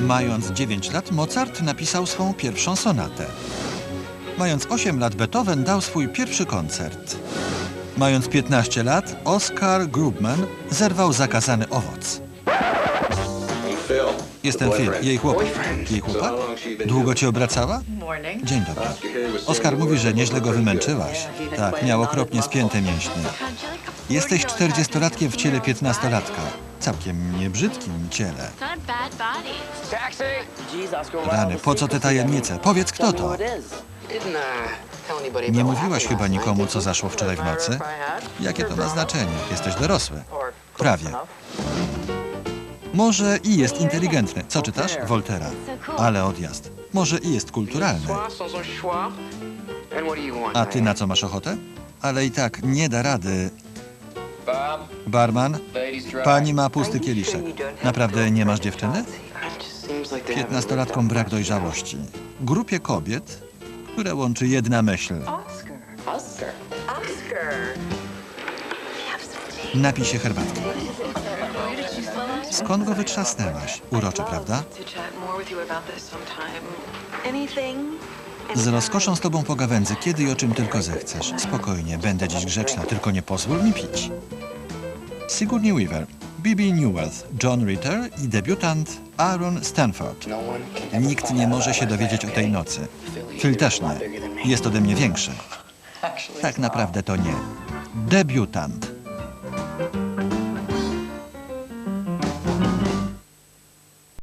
Mając 9 lat, Mozart napisał swą pierwszą sonatę. Mając 8 lat, Beethoven dał swój pierwszy koncert. Mając 15 lat, Oskar Grubman zerwał zakazany owoc. Jestem Phil, jej chłopak. Jej chłopak? Długo cię obracała? Dzień dobry. Oskar mówi, że nieźle go wymęczyłaś. Tak, miał okropnie spięte mięśnie. Jesteś czterdziestolatkiem w ciele piętnastolatka. Całkiem niebrzydkim ciele. Rany, po co te tajemnice? Powiedz, kto to? Nie mówiłaś chyba nikomu, co zaszło wczoraj w nocy? Jakie to ma znaczenie? Jesteś dorosły. Prawie. Może i jest inteligentny. Co czytasz? Voltera. Ale odjazd. Może i jest kulturalny. A ty na co masz ochotę? Ale i tak nie da rady. Barman, pani ma pusty kieliszek. Naprawdę nie masz dziewczyny? Piętnastolatkom brak dojrzałości. Grupie kobiet, które łączy jedna myśl. Napij się herbatki. Skąd go wytrzasnęłaś? Urocze, prawda? Z rozkoszą z tobą pogawędzę, kiedy i o czym tylko zechcesz. Spokojnie, będę dziś grzeczna, tylko nie pozwól mi pić. Sigourney Weaver, Bibi Newell, John Ritter i debiutant Aaron Stanford. Nikt nie może się dowiedzieć o tej nocy. Phil też nie. Jest ode mnie większy. Tak naprawdę to nie. Debiutant.